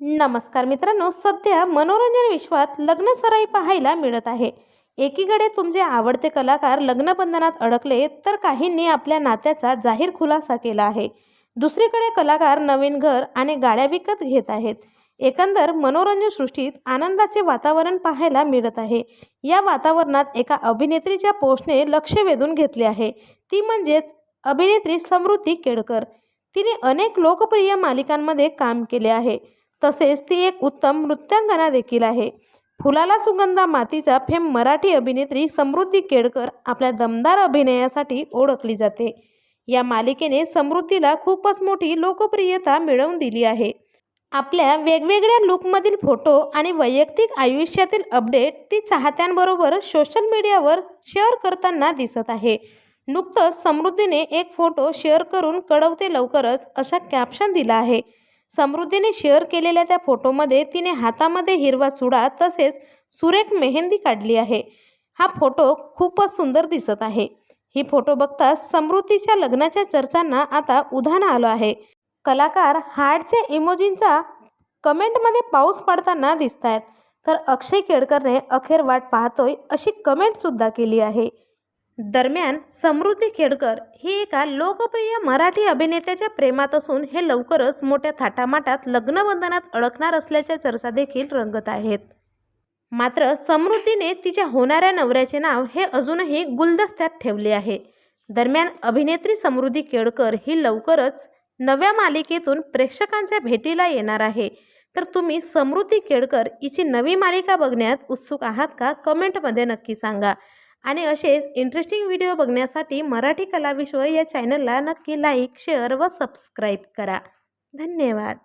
नमस्कार मित्रांनो सध्या मनोरंजन विश्वात लग्नसराई पाहायला मिळत आहे. एकीकडे तुमचे आवडते कलाकार लग्नबंधनात अडकले तर काहींनी आपल्या नात्याचा जाहीर खुलासा केला आहे. दुसरीकडे कलाकार नवीन घर आणि गाड्या विकत घेत आहेत. एकंदर मनोरंजन सृष्टीत आनंदाचे वातावरण पाहायला मिळत आहे. या वातावरणात एका अभिनेत्रीच्या पोस्टने लक्ष वेधून घेतले आहे. ती म्हणजेच अभिनेत्री समृद्धी केडकर तिने अनेक लोकप्रिय मालिकांमध्ये काम केले आहे. तसेच ती एक उत्तम नृत्यांगना देखील आहे. फुलाला सुगंधा मातीचा फेम मराठी अभिनेत्री समृद्धी केडकर आपल्या दमदार अभिनयासाठी ओळखली जाते. या मालिकेने समृद्धीला खूपच मोठी लोकप्रियता मिळवून दिली आहे. आपल्या वेगवेगळ्या लुकमधील फोटो आणि वैयक्तिक आयुष्यातील अपडेट ती चाहत्यांबरोबर सोशल मीडियावर शेअर करताना दिसत आहे. नुकतंच समृद्धीने एक फोटो शेअर करून कळवते लवकरच अशा कॅप्शन दिला आहे. समृद्धीने शेअर केलेल्या त्या फोटोमध्ये तिने हातामध्ये हिरवा सुडा तसेच सुरेख मेहंदी काढली आहे. हा फोटो खूपच सुंदर दिसत आहे. ही फोटो बघता समृद्धीच्या लग्नाच्या चर्चांना आता उधाण आलं आहे. कलाकार हार्टच्या इमोजींचा कमेंटमध्ये पाऊस पडताना दिसत आहेत तर अक्षय केळकरने अखेर वाट पाहतोय अशी कमेंटसुद्धा केली आहे. दरम्यान समृद्धी खेडकर ही एका लोकप्रिय मराठी अभिनेत्याच्या प्रेमात असून हे लवकरच मोठ्या थाटामाटात लग्नबंधनात अडकणार असल्याच्या चर्चा देखील रंगत आहेत. मात्र समृद्धीने तिच्या होणाऱ्या नवऱ्याचे नाव हे अजूनही गुलदस्त्यात ठेवले आहे. दरम्यान अभिनेत्री समृद्धी केळकर ही लवकरच नव्या मालिकेतून प्रेक्षकांच्या भेटीला येणार आहे. तर तुम्ही समृद्धी केळकर हिची नवी मालिका बघण्यात उत्सुक आहात का? कमेंटमध्ये नक्की सांगा. आणि असेच इंटरेस्टिंग व्हिडिओ बघण्यासाठी मराठी कलाविश्व या चॅनलला नक्की लाईक शेअर व सबस्क्राईब करा. धन्यवाद.